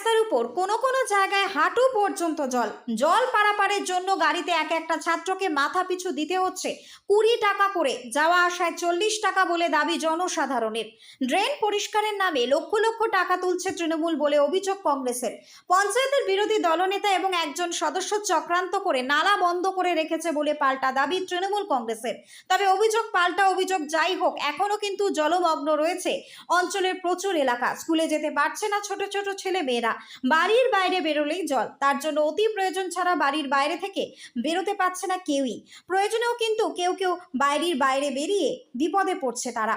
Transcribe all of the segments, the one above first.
রাস্তার উপর কোনো কোনো জায়গায় হাঁটু পর্যন্ত জল। জল পারাপারের জন্য গাড়িতে এক একটা ছাত্রকে মাথা পিছু দিতে হচ্ছে কুড়ি টাকা করে। যাওয়া আসায় চল্লিশ টাকা বলে দাবি জনসাধারণের। ড্রেন পরিষ্কারের নামে লক্ষ লক্ষ টাকা তুলছে তৃণমূল বলে অভিযোগ কংগ্রেসের। পঞ্চায়েতের বিরোধী দলনেতা এবং একজন সদস্য চক্রান্ত করে নালা বন্ধ করে রেখেছে বলে পাল্টা দাবি তৃণমূল কংগ্রেসের। তবে অভিযোগ পাল্টা অভিযোগ যাই হোক, এখনও কিন্তু জলমগ্ন রয়েছে অঞ্চলের প্রচুর এলাকা। স্কুলে যেতে পারছে না ছোট ছোট ছেলে মেয়েরা বাড়ির বাইরে বেরোলেই জল। তার জন্য অতি প্রয়োজন ছাড়া বাড়ির বাইরে থেকে বেরোতে পারছে না কেউই। প্রয়োজনেও কিন্তু কেউ কেউ বাইরের বাইরে বেরিয়ে বিপদে পড়ছে তারা।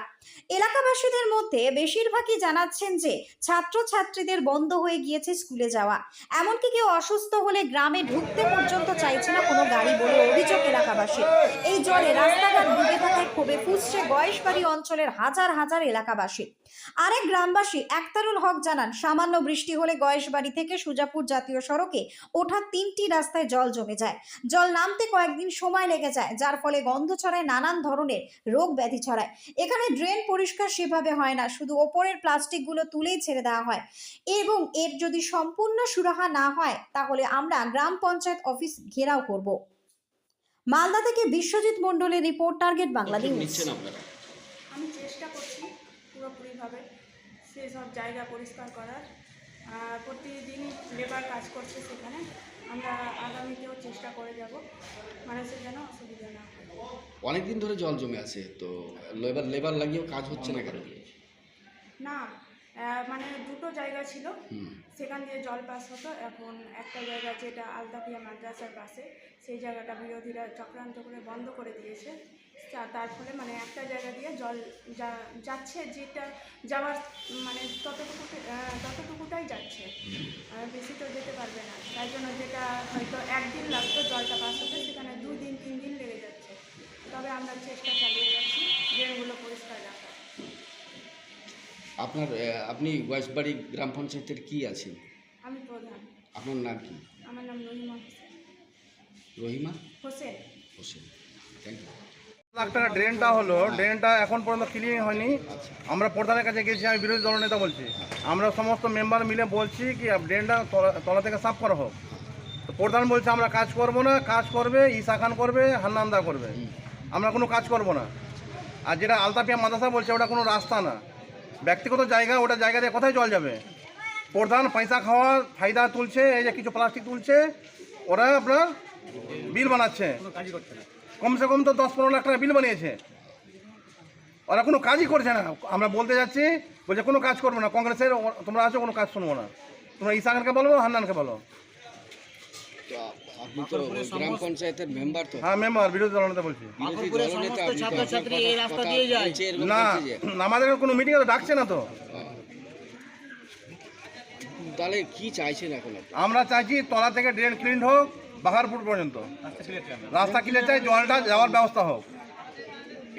এলাকাবাসীদের মধ্যে বেশিরভাগই জানাচ্ছেন যে ছাত্রছাত্রীদের বন্ধ হয়ে গিয়েছে স্কুলে যাওয়া। এমনকি কেউ অসুস্থ হলে গ্রামে ঢুকতে পর্যন্ত চাইছে না কোনো গাড়ি বলে অভিযোগ এলাকাবাসীর। এই জলে রাস্তাঘাট ডুবে থাকায় ক্ষোভে ফুসছে গয়েশবাড়ি অঞ্চলের হাজার হাজার এলাকাবাসী। আরেক গ্রামবাসী একতারুল হক জানান, সামান্য বৃষ্টি হলে গয়েশবাড়ি থেকে সুজাপুর জাতীয় সড়কে ওঠা তিনটি রাস্তায় জল জমে যায়। জল নামতে কয়েকদিন সময় লেগে যায় যার ফলে গন্ধ ছড়ায় নানান ধরনের রোগ ব্যাধি ছড়ায়। এখানে ড্রেন পরিষ্কার সেভাবে হয় না শুধু ওপরের প্লাস্টিকগুলো তুলেই ছেড়ে দেওয়া হয়। এবং এর যদি সম্পূর্ণ সুরাহা না হয় তাহলে আমরা গ্রাম পঞ্চায়েত অফিস ঘেরাও করব। মালদা থেকে বিশ্বজিৎ মণ্ডলের রিপোর্ট টার্গেট বাংলাদেশ নিচ্ছেন আপনারা। আমি চেষ্টা করছি পুরোপুরিভাবে সেসব জায়গা পরিষ্কার করার। প্রতিদিনই লেবার কাজ করছে সেখানে। আমরা আগামীতেও চেষ্টা করে যাব। মানুষের যেন অসুবিধা না অনেকদিন ধরে জল জমে আছে তো লেবার লেবার লাগিয়েও কাজ হচ্ছে না কেন? না মানে দুটো জায়গা ছিল। সেখান দিয়ে জল পাস হতো। এখন একটা জায়গা যেটা আলতাপিয়া মাদ্রাসার পাশে সেই জায়গাটা বিরোধীরা চক্রান্ত করে বন্ধ করে দিয়েছে। তার ফলে মানে একটা জায়গা দিয়ে জল যা যাচ্ছে যেটা যাওয়ার মানে ততটুকু ততটুকুটাই যাচ্ছে। বেশি তো যেতে পারবে না। তাই জন্য যেটা হয়তো একদিন লাগতো জলটা পাস হতে সেখানে দুই দিন তিন দিন লেগে যাচ্ছে। তবে আমরা চেষ্টা চালিয়ে যাচ্ছি ড্রেনগুলো পরিষ্কার রাখার আপনার আপনি গয়েশবাড়ি গ্রাম পঞ্চায়েতের কি আছেন? আমি প্রধান। আপনার নাম কি? আমার নাম রহিমা হোসেন। রহিমা? হোসেন। হোসেন। থ্যাংক ইউ লাখ টাকা ড্রেনটা হলো ড্রেনটা এখন পর্যন্ত ক্লিয়ার হয়নি। আমরা প্রধানের কাছে গেছি আমি বিরোধী দল নেতা বলছি। আমরা সমস্ত মেম্বার মিলে বলছি কি ড্রেনটা তলা- তলা থেকে সাফ করা হোক। তো প্রধান বলছে আমরা কাজ করব না কাজ করবে ঈশা খান করবে হান্নান্দা করবে। আমরা কোনো কাজ করব না। আর যেটা আলতাপিয়া মাদ্রাসা বলছে ওটা কোনো রাস্তা না। ব্যক্তিগত জায়গা ওটা জায়গা দিয়ে কোথায় জল যাবে? প্রধান পয়সা খাওয়ার ফায়দা তুলছে এই যে কিছু প্লাস্টিক তুলছে ওরা আপনার বিল বানাচ্ছে। কমসে কম তো দশ পনেরো লাখ টাকা বিল বানিয়েছে। ওরা কোনো কাজই করছে না। আমরা বলতে যাচ্ছি বলছে কোনো কাজ করব না। কংগ্রেসের তোমরা আছো কোনো কাজ শুনব না। তোমরা ঈশা খানকে বলো হান্নানকে বলো। আপনি তো গ্রাম পঞ্চায়েতের মেম্বার তো। হ্যাঁ মেম্বার বিরোধী দল বলছি। বিরোধী দলনেতা আপনি তো আপনার ছাত্রছাত্রী এই রাস্তা দিয়ে যায়। না আমাদের কোনো মিটিংয়ে তো ডাকছে না তো। তাহলে কি চাইছেন এখন আমরা চাইছি তলা থেকে ড্রেন ক্লিন হোক বাহারপুর পর্যন্ত। রাস্তা ক্লিয়ার চাই জলটা যাওয়ার ব্যবস্থা হোক।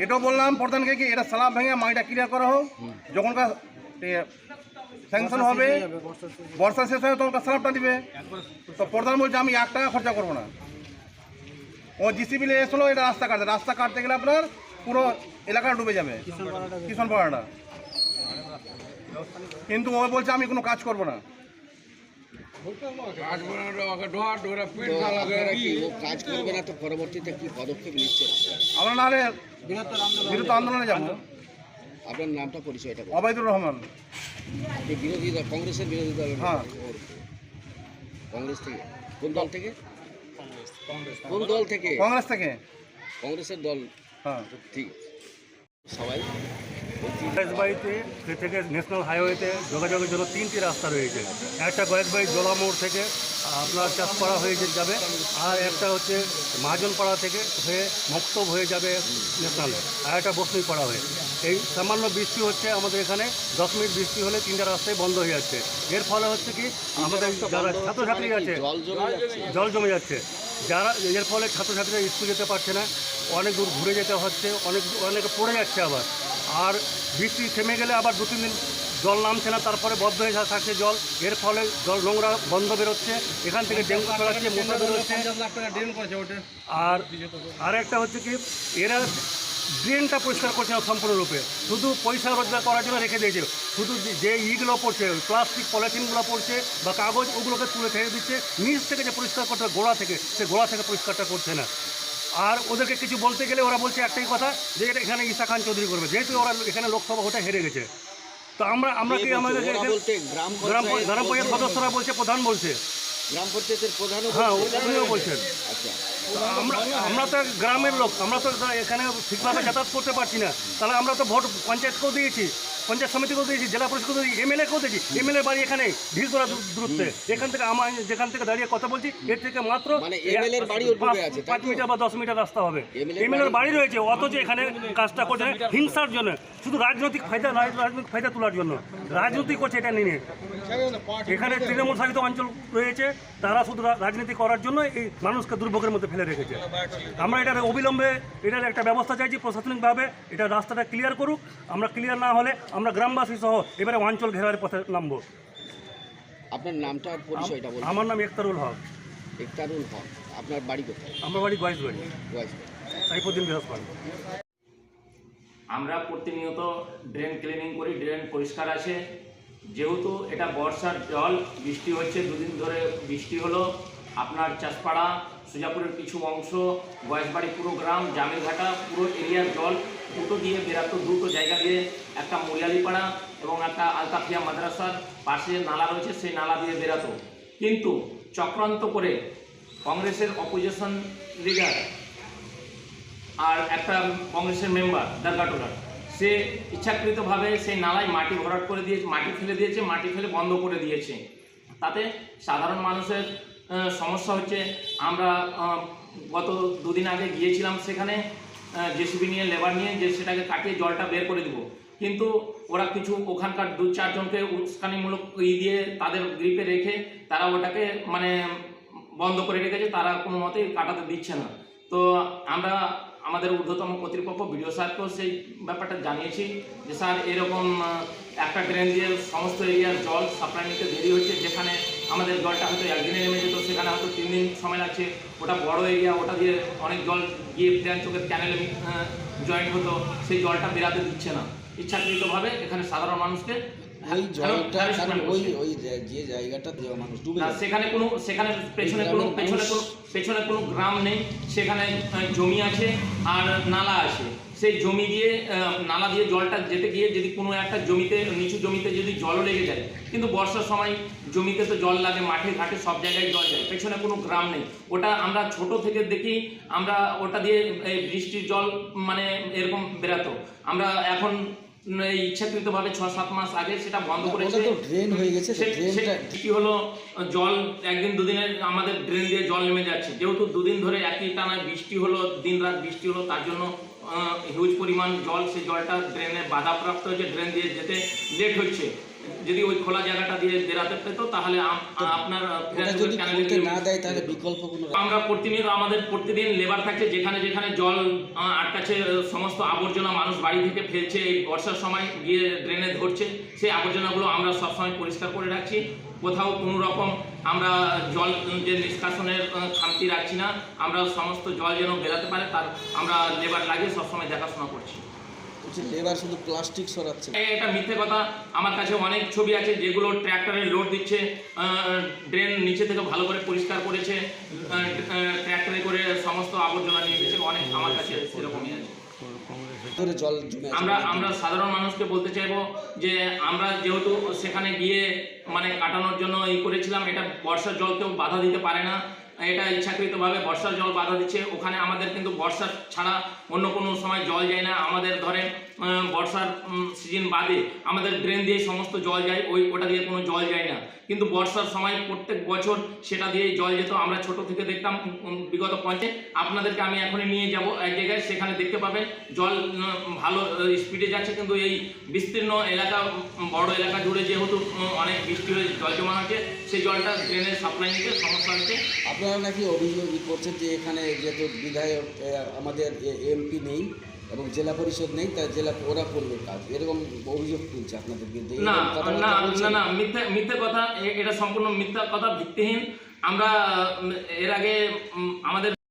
এটাও বললাম প্রধানকে কি এটা স্ল্যাব ভেঙে মাটিটা ক্লিয়ার করা হোক। যখনকার স্যাংশন হবে। বর্ষা শেষ হবে তখন স্ল্যাবটা দিবে। তো প্রধান বলছে আমি এক টাকা খরচা করব না। ও জিসিবি এসলো এটা রাস্তা কাটতে। রাস্তা কাটতে গেলে আপনার পুরো এলাকা ডুবে যাবে। কিষণ পাড়াটা কিন্তু ও বলছে আমি কোনো কাজ করব না। তো আপনারা কি ও কাজ করবে না তো পরবর্তীতে কি পদক্ষেপ নিচ্ছেন আমরা নাহলে বিরুদ্ধ আন্দোলনে যাব। আপনার নামটা পরিচয়টা বলুন। অবায়দুর রহমান। বিরোধী দল কংগ্রেসের বিরোধী দল হ্যাঁ। কংগ্রেস থেকে। কোন দল থেকে? কোন দল থেকে? কংগ্রেস থেকে। কংগ্রেসের দল। হ্যাঁ। ঠিক। সবাই গয়েশবাড়িতে থেকে ন্যাশনাল হাইওয়েতে যোগাযোগের জন্য তিনটি রাস্তা রয়েছে। একটা গয়েশবাড়ি জোলামোড় থেকে আপনার চাষপাড়া হয়ে যাবে আর একটা হচ্ছে মহাজনপাড়া থেকে হয়ে মক্তব হয়ে যাবে ন্যাশনালে আর একটা বসমিপাড়া হয়ে। এই সামান্য বৃষ্টি হচ্ছে আমাদের এখানে। দশ মিনিট বৃষ্টি হলে তিনটা রাস্তায় বন্ধ হয়ে যাচ্ছে। এর ফলে হচ্ছে কি আমাদের যারা ছাত্রছাত্রী আছে জল জমে যাচ্ছে। জল জমে যাচ্ছে। যারা এর ফলে ছাত্রছাত্রীরা স্কুল যেতে পারছে না অনেক দূর ঘুরে যেতে হচ্ছে অনেক অনেকে পড়ে যাচ্ছে আবার। আর বৃষ্টি থেমে গেলে আবার দু তিন দিন জল নামছে না তারপরে বদ্ধ হয়ে যা- থাকছে জল। এর ফলে জল নোংরা বন্ধ বেরোচ্ছে। এখান থেকে ডেঙ্গু ছড়াচ্ছে মশা বেরোচ্ছে। আর আর একটা হচ্ছে কি এরা ড্রেনটা পরিষ্কার করছে না সম্পূর্ণরূপে। শুধু পয়সা রোজগার করার জন্য রেখে দিয়েছে শুধু যে- ইগুলো পড়ছে প্লাস্টিক পলিথিনগুলো পড়ছে বা কাগজ ওগুলোকে তুলে ফেলে দিচ্ছে নিচ থেকে যে পরিষ্কার করতে গোড়া থেকে সে গোড়া থেকে পরিষ্কারটা করছে না। আর ওদেরকে কিছু বলতে গেলে ওরা বলছে একটাই কথা যে এটা এখানে ঈশা খান চৌধুরী করবে। যেহেতু ওরা এখানে লোকসভা ওটা হেরে গেছে। তো আমরা আমরা কি আমাদের গ্রাম পঞ্চায়েত সদস্যরা বলছে প্রধান বলছে। গ্রাম পঞ্চায়েতের প্রধানও হ্যাঁ উনিও বলছেন। আচ্ছা। আমরা আমরা তো গ্রামের লোক আমরা তো এখানে ঠিকভাবে যাতায়াত করতে পারছি না। তাহলে আমরা তো ভোট পঞ্চায়েতকেও দিয়েছি। পঞ্চায়েত সমিতিকেও দিয়েছি জেলা পরিষদকেও দিয়েছি এমএলএকেও দিয়েছি এমএলএ বাড়ি এখানে ভিড় করা দূরত্বে। এখান থেকে আমার যেখান থেকে দাঁড়িয়ে কথা বলছি এর থেকে মাত্র মানে পাঁচ-? মিটার বা দশ মিটার রাস্তা হবে। এমএলএর বাড়ি- বাড়ি রয়েছে অথচ এখানে কাজটা করছে হিংসার জন্য। শুধু রাজনৈতিক ফায়দা রাজনৈতিক ফায়দা তোলার জন্য। রাজনীতি করছে এটা নিয়ে। এখানে তৃণমূল শাসিত অঞ্চল রয়েছে তারা শুধু রাজনীতি করার জন্য এই মানুষকে দুর্ভোগের মধ্যে ফেলে রেখেছে। আমরা এটার অবিলম্বে এটার একটা ব্যবস্থা চাইছি প্রশাসনিকভাবে এটা রাস্তাটা ক্লিয়ার করুক। আমরা ক্লিয়ার না হলে আমরা গ্রামবাসী সহ এবারে অঞ্চল ঘেরার পথে নামবো। আপনার নামটা আর পরিচয়টা বলুন। আমার নাম একতারুল হক। একতারুল হক আপনার বাড়ি কোথায়? আমার বাড়ি গয়েশবাড়ি বয়স সাইফুদ্দিন বৃহস্পতি আমরা প্রতিনিয়ত ড্রেন ক্লিনিং করি ড্রেন পরিষ্কার আছে। যেহেতু এটা বর্ষার জল বৃষ্টি হচ্ছে দুদিন ধরে বৃষ্টি হলো। আপনার চাষপাড়া সুজাপুরের কিছু অংশ বয়সবাড়ি পুরো গ্রাম জামিরঘাটা পুরো এরিয়ার জল দুটো দিয়ে বেরাতো দুটো জায়গা দিয়ে একটা মুলিয়ালিপাড়া এবং একটা আলতাফিয়া মাদ্রাসার পাশে নালা রয়েছে, সেই নালা দিয়ে বেরাতো। কিন্তু চক্রান্ত করে কংগ্রেসের অপোজিশন লিডার আর একটা কংগ্রেসের মেম্বার দারগাটোলার সে ইচ্ছাকৃতভাবে সেই নালায় মাটি ভরাট করে দিয়েছে মাটি ফেলে দিয়েছে, মাটি ফেলে বন্ধ করে দিয়েছে। তাতে সাধারণ মানুষের সমস্যা হচ্ছে, আমরা গত দুদিন আগে গিয়েছিলাম সেখানে জেসিবি নিয়ে লেবার নিয়ে যে সেটাকে কাটিয়ে জলটা বের করে দিব। কিন্তু ওরা কিছু ওখানকার দু চারজনকে উস্কানিমূলক ই দিয়ে তাদের গ্রিপে রেখে তারা ওটাকে মানে বন্ধ করে রেখেছে, তারা কোনো মতেই কাটাতে দিচ্ছে না। তো আমরা আমাদের ঊর্ধ্বতম কর্তৃপক্ষ, বিডিও স্যারকেও সেই ব্যাপারটা জানিয়েছি যে, স্যার, এরকম একটা ড্রেন দিয়ে সমস্ত এরিয়ার জল সাপ্লাই নিতে দেরি হচ্ছে, যেখানে আমাদের জলটা হয়তো একদিনে নেমে যেত, সেখানে হয়তো তিন দিন সময় লাগছে। ওটা বড় এরিয়া ওটা দিয়ে অনেক জল গিয়ে চোখের ক্যানেলে জয়েন্ট হতো সেই জলটা বেরাতে দিচ্ছে না। ইচ্ছাকৃতভাবে এখানে সাধারণ মানুষকে ওই জলটা কারণ ওই ওই যে- জায়গাটা মানুষ ডুবে সেখানে কোনো সেখানে পেছনে কোনো পেছনে কোনো পেছনে কোনো গ্রাম নেই সেখানে জমি আছে আর নালা আছে। সেই জমি দিয়ে নালা দিয়ে জলটা যেতে গিয়ে যদি কোনো একটা জমিতে নিচু জমিতে যদি জলও লেগে যায় কিন্তু বর্ষার সময় জমিতে তো জল লাগে মাঠে ঘাটে সব জায়গায় জল যায় পেছনে কোনো গ্রাম নেই। ওটা আমরা ছোট থেকে দেখি আমরা ওটা দিয়ে এই বৃষ্টির জল মানে এরকম বেরাতো। আমরা এখন এই ইচ্ছাকৃতভাবে ছ সাত মাস আগে সেটা বন্ধ করেছে। ড্রেন হয়ে গেছে কি হলো জল একদিন দুদিনের আমাদের ড্রেন দিয়ে জল নেমে যাচ্ছে। যেহেতু দুদিন ধরে একই টানা বৃষ্টি হলো দিন রাত বৃষ্টি হলো তার জন্য হিউজ পরিমাণ জল সেই জলটা ড্রেনে বাধাপ্রাপ্ত হচ্ছে ড্রেন দিয়ে যেতে লেট হচ্ছে। যদি ওই খোলা জায়গাটা দিয়ে বেরাতে পেতো তাহলে আপনার না দেয় তাহলে বিকল্প কোনো আমরা প্রতিনিয়ত আমাদের প্রতিদিন লেবার থাকছে যেখানে যেখানে জল আটকাচ্ছে সমস্ত আবর্জনা মানুষ বাড়ি থেকে ফেলছে এই বর্ষার সময় গিয়ে ড্রেনে ধরছে সেই আবর্জনাগুলো আমরা সবসময় পরিষ্কার করে রাখছি। কোথাও কোনো রকম আমরা জল যে নিষ্কাশনের খামতি রাখছি না আমরা সমস্ত জল যেন বেরাতে পারে তার আমরা লেবার লাগিয়ে সবসময় দেখাশোনা করছি। লেবার শুধু প্লাস্টিক সরাচ্ছে? এটা মিথ্যে কথা। আমার কাছে অনেক ছবি আছে যেগুলো ট্র্যাক্টরে লোড দিচ্ছে ড্রেন নিচে থেকে ভালো করে পরিষ্কার করেছে ট্র্যাক্টরে করে সমস্ত আবর্জনা নিয়ে গেছে অনেক আমার কাছে সেরকমই আছে। ধরে জল জমে আমরা আমরা সাধারণ মানুষকে বলতে চাইব যে আমরা যেহেতু সেখানে গিয়ে মানে কাটানোর জন্য এই করেছিলাম, এটা বর্ষার জল কেউ বাধা দিতে পারে না। এটা ইচ্ছাকৃতভাবে বর্ষার জল বাধা দিচ্ছে। ওখানে আমাদের কিন্তু বর্ষা ছাড়া অন্য কোনো সময় জল যায় না। আমাদের ধরে বর্ষার সিজন বাদে আমাদের ড্রেন দিয়ে সমস্ত জল যায়, ওই, ওটা দিয়ে কোনো জল যায় না। কিন্তু বর্ষার সময় প্রত্যেক বছর সেটা দিয়ে জল যেত, আমরা ছোট থেকে দেখতাম বিগত পঞ্চে আপনাদেরকে আমি এখনই নিয়ে যাব এক জায়গায়, সেখানে দেখতে পাবেন জল ভালো স্পিডে যাচ্ছে। কিন্তু এই বিস্তীর্ণ এলাকা বড় এলাকা জুড়ে যেহেতু অনেক বৃষ্টি হয়ে জল জমা হচ্ছে, সেই জলটা ড্রেনের সাপ্লাই নিতে সমস্যা হচ্ছে। আপনারা নাকি অভিযোগ করছেন যে এখানে যেহেতু বিধায়ক আমাদের এমপি নেই এবং জেলা পরিষদ নেই তা জেলা ওরা করবে কাজ। এরকম অভিযোগ তুলছে আপনাদের বিরুদ্ধে। না? না না মিথ্যা মিথ্যে কথা এটা সম্পূর্ণ মিথ্যা কথা ভিত্তিহীন। আমরা এর আগে আমাদের